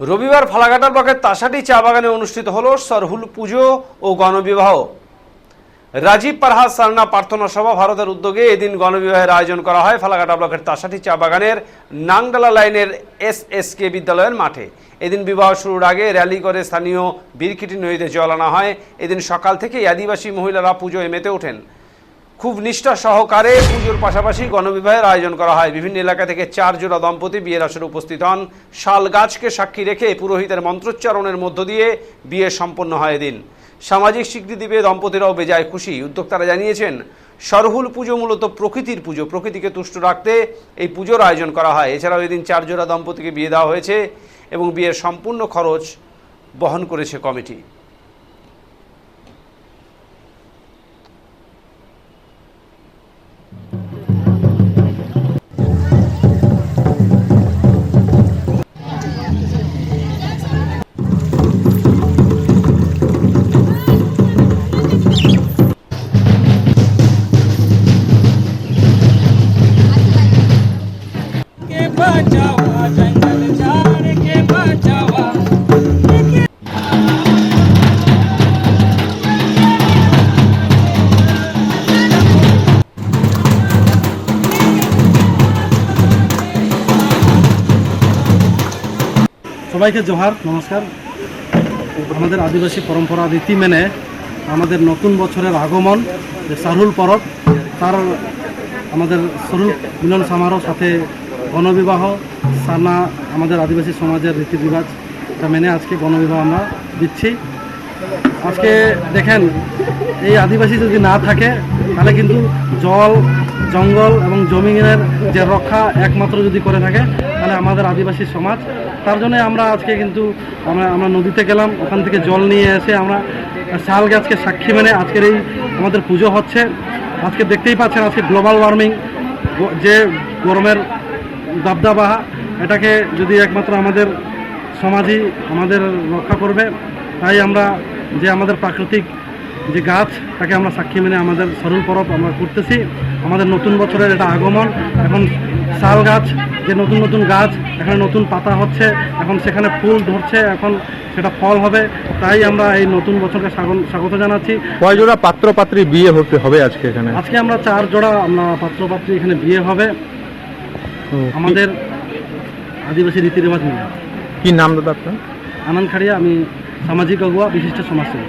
রবিবার ফালাকাটা ব্লকের তাসাটি চা বাগানে অনুষ্ঠিত হল সরহুল পুজো ও গণবিবাহ। রাজীব পারহাস সারনা প্রার্থনা সভা ভারতের উদ্যোগে এদিন গণবিবাহের আয়োজন করা হয়। ফালাকাটা ব্লকের তাসাটি চা বাগানের নাংডালা লাইনের এস এস কে বিদ্যালয়ের মাঠে। এদিন বিবাহ শুরুর আগে র্যালি করে স্থানীয় বীরকিটি নদীতে জল আনা হয়। এদিন সকাল থেকেই আদিবাসী মহিলারা পুজোয় মেতে ওঠেন। খুব নিষ্ঠা সহকারে পুজোর পাশাপাশি গণবিবাহের আয়োজন করা হয়। বিভিন্ন এলাকা থেকে চার জোড়া দম্পতি বিয়ের আসরে উপস্থিত হন। শাল গাছকে সাক্ষী রেখে পুরোহিতের মন্ত্রোচ্চারণের মধ্য দিয়ে বিয়ে সম্পন্ন হয় এদিন। সামাজিক স্বীকৃতি পেয়ে দম্পতিরাও বেজায় খুশি। উদ্যোক্তারা জানিয়েছেন, সরহুল পুজো মূলত প্রকৃতির পুজো। প্রকৃতিকে তুষ্ট রাখতে এই পুজোর আয়োজন করা হয়। এছাড়াও এদিন চার জোড়া দম্পতিকে বিয়ে দেওয়া হয়েছে এবং বিয়ের সম্পূর্ণ খরচ বহন করেছে কমিটি। সবাইকে জোহার, নমস্কার। আমাদের আদিবাসী পরম্পরা রীতি মেনে আমাদের নতুন বছরের আগমন, যে সারহুল পরব, তার আমাদের সরুল মিলন সমারোহ সাথে গণবিবাহ সারনা আমাদের আদিবাসী সমাজের রীতি রিবাজটা মেনে আজকে গণবিবাহ আমরা দিচ্ছি। আজকে দেখেন, এই আদিবাসী যদি না থাকে, তাহলে কিন্তু জল, জঙ্গল এবং জমিনের যে রক্ষা একমাত্র যদি করে থাকে, তাহলে আমাদের আদিবাসী সমাজ, তার জন্য আমরা আজকে কিন্তু আমরা আমরা নদীতে গেলাম, ওখান থেকে জল নিয়ে এসে আমরা শাল গাছকে সাক্ষী মেনে আজকের এই আমাদের পুজো হচ্ছে। আজকে দেখতেই পাচ্ছেন, আজকে গ্লোবাল ওয়ার্মিং যে গরমের দাবদাবাহা এটাকে যদি একমাত্র আমাদের সমাজই আমাদের রক্ষা করবে তাই আমরা যে আমাদের প্রাকৃতিক যে গাছ তাকে আমরা সাক্ষী মেনে আমাদের সরল পরব আমরা করতেছি। আমাদের নতুন বছরের এটা আগমন এখন শাল গাছ যে নতুন নতুন গাছ এখানে নতুন পাতা হচ্ছে এখন সেখানে ফুল ধরছে এখন সেটা ফল হবে তাই আমরা এই নতুন বছরকে স্বাগত- জানাচ্ছি। কয় জোড়া পাত্র পাত্রী বিয়ে হতে হবে আজকে এখানে? আজকে আমরা চার জোড়া আমরা পাত্রপাত্রী এখানে বিয়ে হবে। আমাদের আদিবাসী রীতি রেওয়াজ মিলে কি নাম দাদা আপনার? আনন্দ খাড়িয়া আমি সামাজিক অগুয়া বিশিষ্ট সমাজসেবী.